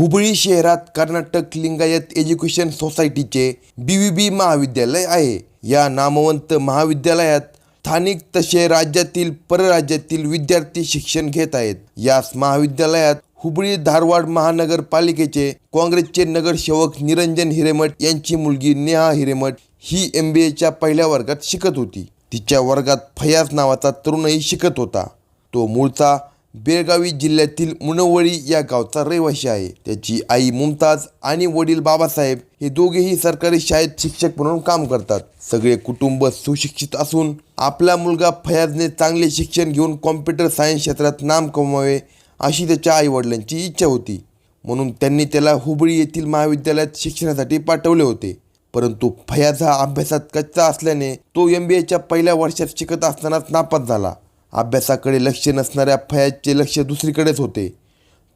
हुबळी शहरात कर्नाटक लिंगायत एज्युकेशन सोसायटीचे बी व्ही बी महाविद्यालय आहे. या नामवंत महाविद्यालयात स्थानिक तसे राज्यातील परराज्यातील विद्यार्थी शिक्षण घेत आहेत. याच महाविद्यालयात हुबळी धारवाड महानगरपालिकेचे काँग्रेसचे नगरसेवक निरंजन हिरेमठ यांची मुलगी नेहा हिरेमठ ही एम बी एच्या पहिल्या वर्गात शिकत होती. तिच्या वर्गात फयाज नावाचा तरुणही शिकत होता. तो मूळचा बेळगावी जिल्ह्यातील मुनवळी या गावचा रहिवासी आहे. त्याची आई मुमताज आणि वडील बाबासाहेब हे दोघेही सरकारी शाळेत शिक्षक म्हणून काम करतात. सगळे कुटुंब सुशिक्षित असून आपला मुलगा फयाजने चांगले शिक्षण घेऊन कॉम्प्युटर सायन्स क्षेत्रात नाम कमवावे अशी त्याच्या आईवडिलांची इच्छा होती. म्हणून त्यांनी त्याला हुबळी येथील महाविद्यालयात शिक्षणासाठी पाठवले होते. परंतु फयाज हा अभ्यासात कच्चा असल्याने तो एम बी एच्या पहिल्या वर्षात शिकत असतानाच नापास झाला. अभ्यासाकडे लक्ष नसणाऱ्या फयाजचे लक्ष दुसरीकडेच होते.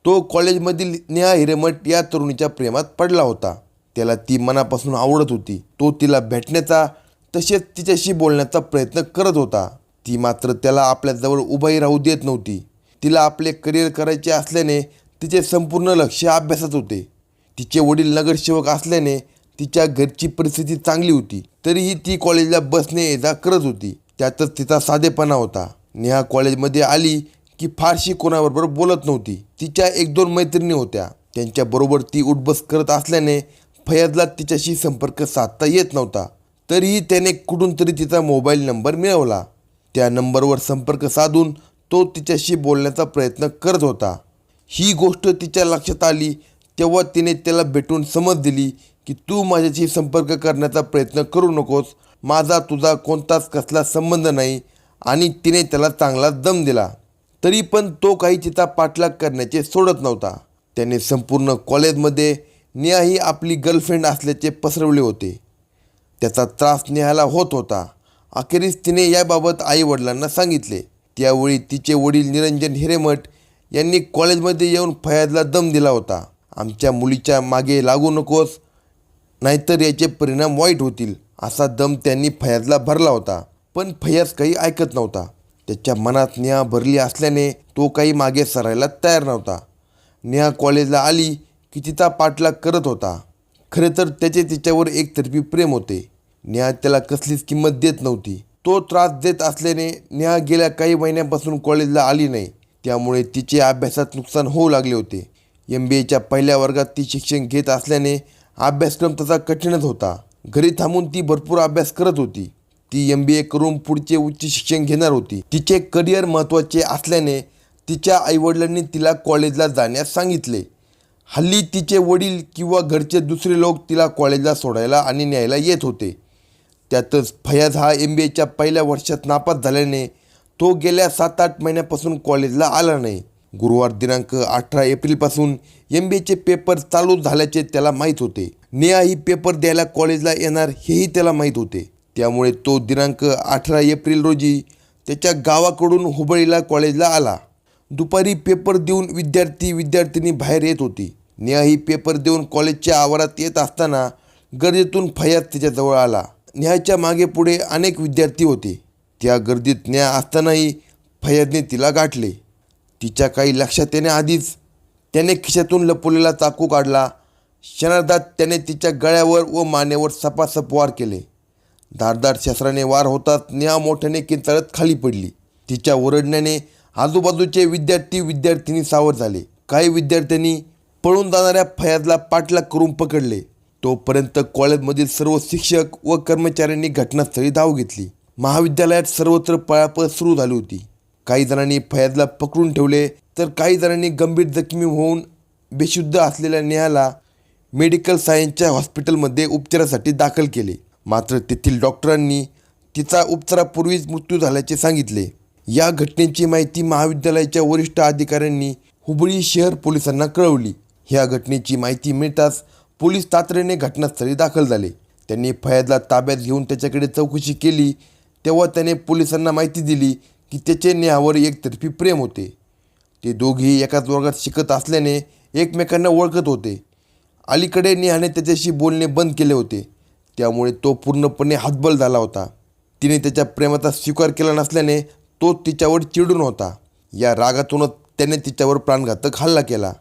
तो कॉलेजमधील नेहा हिरेमठ या तरुणीच्या प्रेमात पडला होता. त्याला ती मनापासून आवडत होती. तो तिला भेटण्याचा तसेच तिच्याशी बोलण्याचा प्रयत्न करत होता. ती मात्र त्याला आपल्याजवळ उभाही राहू देत नव्हती. तिला आपले करिअर करायचे असल्याने तिचे संपूर्ण लक्ष अभ्यासात होते. तिचे वडील नगरसेवक असल्याने तिच्या घरची परिस्थिती चांगली होती. तरीही ती कॉलेजला बसणे ये जा करत होती. त्यातच तिचा साधेपणा होता. नेहा कॉलेजमध्ये आली की फारशी कोणाबरोबर बोलत नव्हती. तिच्या एक दोन मैत्रिणी होत्या. त्यांच्याबरोबर ती उठबस करत असल्याने फयाजला तिच्याशी संपर्क साधता येत नव्हता. तरीही त्याने कुठून तरी तिचा मोबाईल नंबर मिळवला. त्या नंबरवर संपर्क साधून तो तिच्याशी बोलण्याचा प्रयत्न करत होता. ही गोष्ट तिच्या लक्षात आली तेव्हा तिने त्याला भेटून समज दिली की तू माझ्याशी संपर्क करण्याचा प्रयत्न करू नकोस. माझा तुझा कोणताच कसला संबंध नाही. आणि तिने त्याला चांगला दम दिला. तरी पण तो काही तिचा पाठलाग करण्याचे सोडत नव्हता. त्याने संपूर्ण कॉलेजमध्ये नेहाही आपली गर्लफ्रेंड असल्याचे पसरवले होते. त्याचा त्रास नेहाला होत होता. अखेरीस तिने याबाबत आईवडिलांना सांगितले. त्यावेळी तिचे वडील निरंजन हिरेमठ यांनी कॉलेजमध्ये येऊन फयाजला दम दिला होता. आमच्या मुलीच्या मागे लागू नकोस नाहीतर याचे परिणाम वाईट होतील असा दम त्यांनी फयाजला भरला होता. पण फैयाज काही ऐकत नव्हता. त्याच्या मनात नेहा भरली असल्याने तो काही मागे सरायला तयार नव्हता. नेहा कॉलेजला आली की तिचा पाठलाग करत होता. खरे तर त्याचे तिच्यावर एकतर्फी प्रेम होते. नेहा त्याला कसलीच किंमत देत नव्हती. तो त्रास देत असल्याने नेहा गेल्या काही महिन्यांपासून कॉलेजला आली नाही. त्यामुळे तिचे अभ्यासात नुकसान होऊ लागले होते. एम बी एच्या पहिल्या वर्गात ती शिक्षण घेत असल्याने अभ्यासक्रम तसा कठीणच होता. घरी थांबून ती भरपूर अभ्यास करत होती. ती एम बी ए करून पुढचे उच्च शिक्षण घेणार होती. तिचे करिअर महत्त्वाचे असल्याने तिच्या आईवडिलांनी तिला कॉलेजला जाण्यास सांगितले. हल्ली तिचे वडील किंवा घरचे दुसरे लोक तिला कॉलेजला सोडायला आणि न्यायला येत होते. त्यातच फयाज हा एम बी एच्या पहिल्या वर्षात नापास झाल्याने तो गेल्या सात आठ महिन्यापासून कॉलेजला आला नाही. गुरुवार दिनांक अठरा एप्रिलपासून एम बी एचे पेपर चालू झाल्याचे त्याला माहीत होते. नेहा ही पेपर द्यायला कॉलेजला येणार हेही त्याला माहीत होते. त्यामुळे तो दिनांक अठरा एप्रिल रोजी त्याच्या गावाकडून हुबळीला कॉलेजला आला. दुपारी पेपर देऊन विद्यार्थी विद्यार्थिनी बाहेर येत होती. नेहा ही पेपर देऊन कॉलेजच्या आवारात येत असताना गर्दीतून फयाज तिच्याजवळ आला. नेहाच्या मागे पुढे अनेक विद्यार्थी होते. त्या गर्दीत नेहा असतानाही फयाजने तिला गाठले. तिच्या काही लक्षात येण्याआधीच त्याने खिशातून लपवलेला चाकू काढला. क्षणार्धात त्याने तिच्या गळ्यावर व मानेवर सपासप वार केले. धारदार शस्त्राने वार होताच न्या मोठ्याने किंचाळत खाली पडली. तिच्या ओरडण्याने आजूबाजूचे विद्यार्थी विद्यार्थिनी सावध झाले. काही विद्यार्थ्यांनी पळून जाणाऱ्या फयाजला पाठलाग करून पकडले. तोपर्यंत कॉलेजमधील सर्व शिक्षक व कर्मचाऱ्यांनी घटनास्थळी धाव घेतली. महाविद्यालयात सर्वत्र पळापळ सुरू झाली होती. काही जणांनी फयाजला पकडून ठेवले तर काही जणांनी गंभीर जखमी होऊन बेशुद्ध असलेल्या नेहाला मेडिकल सायन्सच्या हॉस्पिटलमध्ये उपचारासाठी दाखल केले. मात्र तेथील डॉक्टरांनी तिचा उपचारापूर्वीच मृत्यू झाल्याचे सांगितले. या घटनेची माहिती महाविद्यालयाच्या वरिष्ठ अधिकाऱ्यांनी हुबळी शहर पोलिसांना कळवली. ह्या घटनेची माहिती मिळताच पोलीस तातडीने घटनास्थळी दाखल झाले. त्यांनी फयादला ताब्यात घेऊन त्याच्याकडे चौकशी केली. तेव्हा त्याने पोलिसांना माहिती दिली की त्याचे नेहावर एकतर्फी प्रेम होते. ते दोघेही एकाच वर्गात शिकत असल्याने एकमेकांना ओळखत होते. अलीकडे नेहाने त्याच्याशी बोलणे बंद केले होते. त्यामुळे तो पूर्णपणे हतबल झाला होता. तिने त्याच्या प्रेमाचा स्वीकार केला नसल्याने तो तिच्यावर चिडून होता. या रागातूनच त्याने तिच्यावर प्राणघातक हल्ला केला.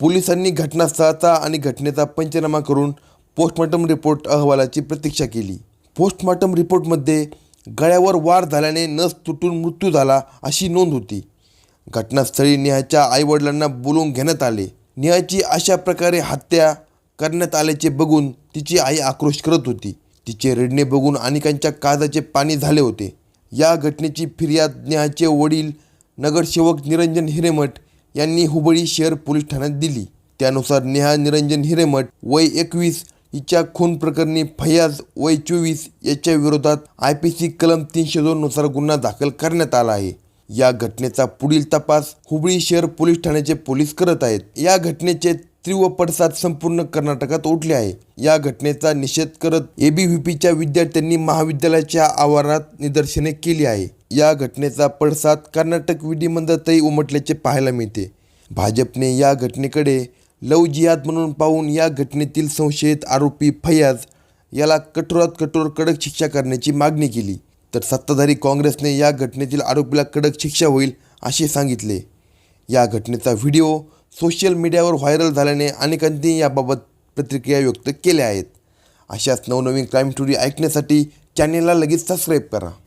पोलिसांनी घटनास्थळाचा आणि घटनेचा पंचनामा करून पोस्टमॉर्टम रिपोर्ट अहवालाची प्रतीक्षा केली. पोस्टमॉर्टम रिपोर्टमध्ये गळ्यावर वार झाल्याने नस तुटून मृत्यू झाला अशी नोंद होती. घटनास्थळी नेहाच्या आईवडिलांना बोलवून घेण्यात आले. नेहाची अशा प्रकारे हत्या करण्यात आल्याचे बघून तिची आई आक्रोश करत होती. तिचे रडणे बघून अनेकांच्या काजाचे पाणी झाले होते. या घटनेची फिर्याद नेहाचे वडील नगरसेवक निरंजन हिरेमठ यांनी हुबळी शहर पोलीस ठाण्यात दिली. त्यानुसार नेहा निरंजन हिरेमठ वय एकवीस हिच्या खून प्रकरणी फयाज वय चोवीस याच्या विरोधात आय पी सी कलम तीनशे दोननुसार गुन्हा दाखल करण्यात आला आहे. या घटनेचा पुढील तपास हुबळी शहर पोलीस ठाण्याचे पोलीस करत आहेत. या घटनेचे तीव्र पडसाद संपूर्ण कर्नाटकात उठले आहे. या घटनेचा निषेध करत एबीव्हीपीच्या विद्यार्थ्यांनी महाविद्यालयाच्या आवारात निदर्शने केली आहे. या घटनेचा पडसाद कर्नाटक विधिमंडळातही उमटल्याचे पाहायला मिळते. भाजपने या घटनेकडे लव जिहाद म्हणून पाहून या घटनेतील संशयित आरोपी फयाज याला कठोरात कठोर कडक शिक्षा करण्याची मागणी केली. तर सत्ताधारी काँग्रेसने या घटनेतील आरोपीला कडक शिक्षा होईल असे सांगितले. या घटनेचा व्हिडिओ सोशल मीडियावर व्हायरल झाल्याने अनेकांनी याबाबत प्रतिक्रिया व्यक्त केल्या आहेत. अशाच नवनवीन क्राईम स्टोरी ऐकण्यासाठी चॅनेलला लगेच सबस्क्राईब करा.